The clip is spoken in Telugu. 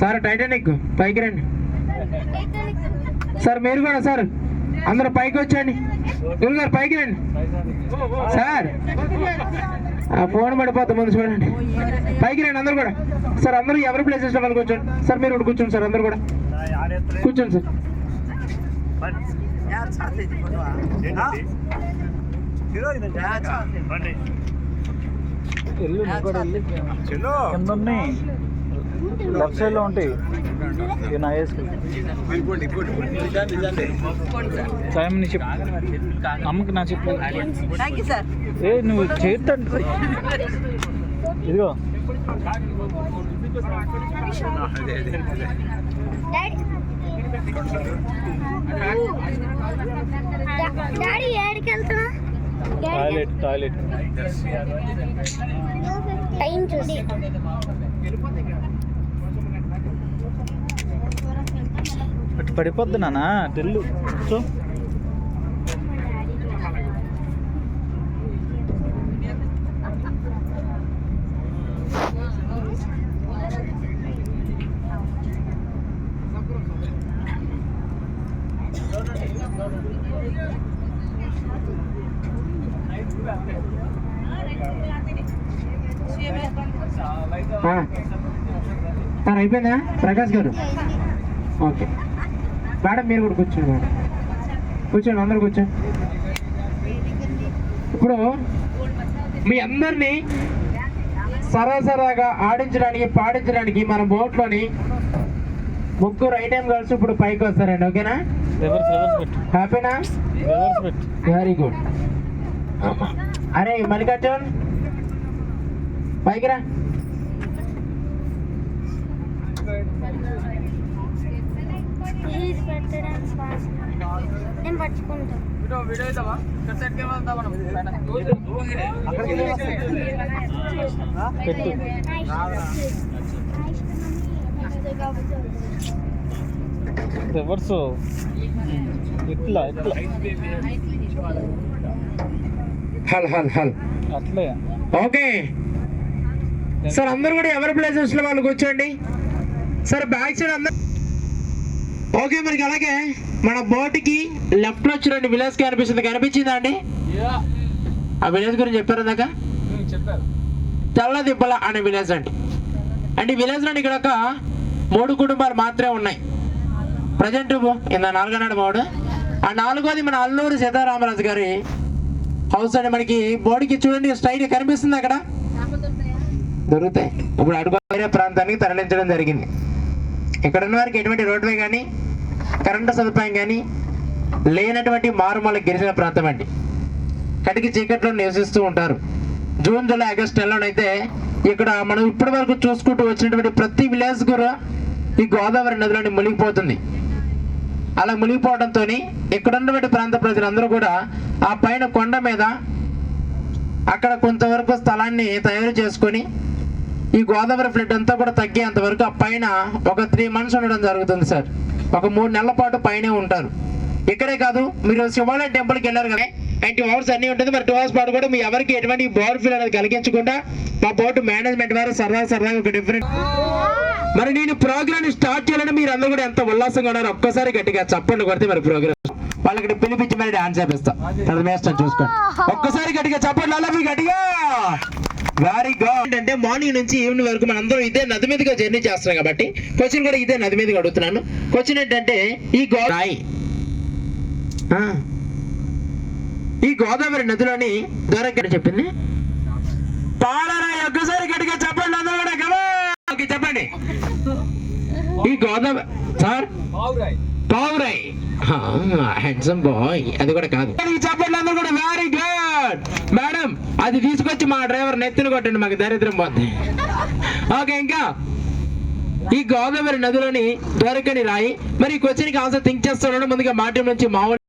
సార్ టైటానిక్ పైకి రండి. సార్ మీరు కూడా సార్ అందరూ పైకి వచ్చండి గురువు గారు పైకి రండి. సార్ ఆ ఫోన్ పడిపోతుంది ముందు చూడండి. పైకి రండి అందరూ కూడా. సార్ అందరూ ఎవరి ప్లేసెస్లో వాళ్ళు కూర్చోండి. సార్ మీరు కూడా కూర్చోండి సార్ అందరూ కూడా. కూర్చోండి సార్. यार లెఫ్ట్ సైడ్లో ఉంటాయి. నా వేసుకు సాయం నీ చెప్పు. అమ్మకి నా చెప్పు. ఏ నువ్వు చేద్దంట ఇదిగో. టాయిలెట్ టాయిలెట్ టైం చూసి పడిపోద్ది నాన్న టెల్లు సో ఆ. సార్ అయిపోయిందా? ప్రకాష్ గారు. ఓకే. మేడం మీరు కూడా కూర్చోండి మేడం. కూర్చోండి అందరు కూర్చోండి. ఇప్పుడు మీ అందరినీ సరాసరాగా ఆడించడానికి పాడించడానికి మన బోట్లోని ముగ్గురు ఐటెం గర్ల్స్ ఇప్పుడు పైకి వస్తారండి. ఓకేనా? హ్యాపీనా? వెరీ గుడ్ అరే మల్లికార్జున్ పైకి రా. ప్లీజ్ నేను రివర్స్ ఇట్లా ఇట్లా హల్ హల్ హల్ అట్లే ఓకే సార్ అందరు కూడా ఎవరి ప్లేసెస్లో వాళ్ళు కూర్చోండి సార్ బ్యాక్ సైడ్ అందరు ఓకే మనకి అలాగే మన బోట్కి లెఫ్ట్లో చూడండి విలేజ్ కనిపిస్తుంది కనిపించిందా అండి? ఆ విలేజ్ గురించి చెప్పారు ఇందాక? తెల్ల దిబ్బల అనే విలేజ్ అండి. అంటే ఈ విలేజ్లో ఇక్కడ ఒక మూడు కుటుంబాలు మాత్రమే ఉన్నాయి. ప్రజెంట్ ఇంత నాలుగో నాడు మూడు ఆ నాలుగోది మన అల్లూరు సీతారామరాజు గారి హౌస్ అండి. మనకి బోర్డుకి చూడండి స్ట్రైట్ కనిపిస్తుంది అక్కడ. దొరుకుతాయి. ఇప్పుడు అడుగు వేరే ప్రాంతానికి తరలించడం జరిగింది. ఇక్కడ ఉన్న వారికి ఎటువంటి రోడ్వే కానీ కరెంటు సదుపాయం కానీ లేనటువంటి మారుమూల గిరిజన ప్రాంతం అండి. కటికి చీకట్లో నివసిస్తూ ఉంటారు. జూన్ జూలై ఆగస్ట్ నెలలోనైతే ఇక్కడ మనం ఇప్పటి వరకు చూసుకుంటూ వచ్చినటువంటి ప్రతి విలేజ్ కూడా ఈ గోదావరి నదిలోని మునిగిపోతుంది. అలా మునిగిపోవడంతో ఇక్కడ ఉన్నటువంటి ప్రాంత ప్రజలందరూ కూడా ఆ పైన కొండ మీద అక్కడ కొంతవరకు స్థలాన్ని తయారు చేసుకొని ఈ గోదావరి ఫ్లడ్ అంతా కూడా తగ్గేంత వరకు ఆ పైన ఒక త్రీ మంత్స్ ఉండడం జరుగుతుంది సార్. ఒక మూడు నెలల పాటు పైనే ఉంటారు. ఇక్కడే కాదు మీరు శివాలయ టెంపుల్కి వెళ్ళారు కదా అండ్ టూ అవర్స్ అన్నీ ఉంటుంది. మరి టూ అవర్స్ పాటు కూడా మీ ఎవరికి ఎటువంటి బోర్ ఫీల్ అనేది కలిగించకుండా మా బోర్డు మేనేజ్మెంట్ వారు సరదా సరదాగా ఒక డిఫరెంట్ మరి నేను ప్రోగ్రామ్ స్టార్ట్ చేయాలని మీరు అందరూ కూడా ఎంత ఉల్లాసంగా ఉన్నారు. ఒక్కసారి గట్టిగా చప్పండి కొడితే మరి ప్రోగ్రామ్ వాళ్ళకి పిలిపించి మరి డాన్స్ చేపిస్తాం. అది చూసుకోండి. ఒక్కసారి గట్టిగా చప్పండి. అలా మీ గట్టిగా. వెరీ గుడ్ అంటే మార్నింగ్ నుంచి ఈవినింగ్ వరకు మనం అందరం ఇదే నది మీదుగా జర్నీ చేస్తున్నాం కాబట్టి క్వశ్చన్ కూడా ఇదే నది మీదుగా అడుగుతున్నాను. క్వశ్చన్ ఏంటంటే ఈ గోదావరి ఈ గోదావరి నదిలోని దొరకని చెప్పింది. పాలరాయి ఒక్కసారి గట్టిగా చెప్పండి అందరూ కూడా చెప్పండి. ఈ గోదావరి సార్? పావురాయ్. హ్యాండ్సమ్ బాయ్ అది కూడా కాదు. చెప్పండి అందరూ కూడా. వెరీ గుడ్ మేడం అది తీసుకొచ్చి మా డ్రైవర్ నెత్తిన కొట్టండి మాకు దరిద్రం పోద్ది. ఓకే ఇంకా ఈ గోదావరి నదిలోని దొరకని రాయి. మరి ఈ క్వశ్చన్కి ఆన్సర్ థింక్ చేస్తున్నాను ముందుగా మాటి నుంచి మామూలు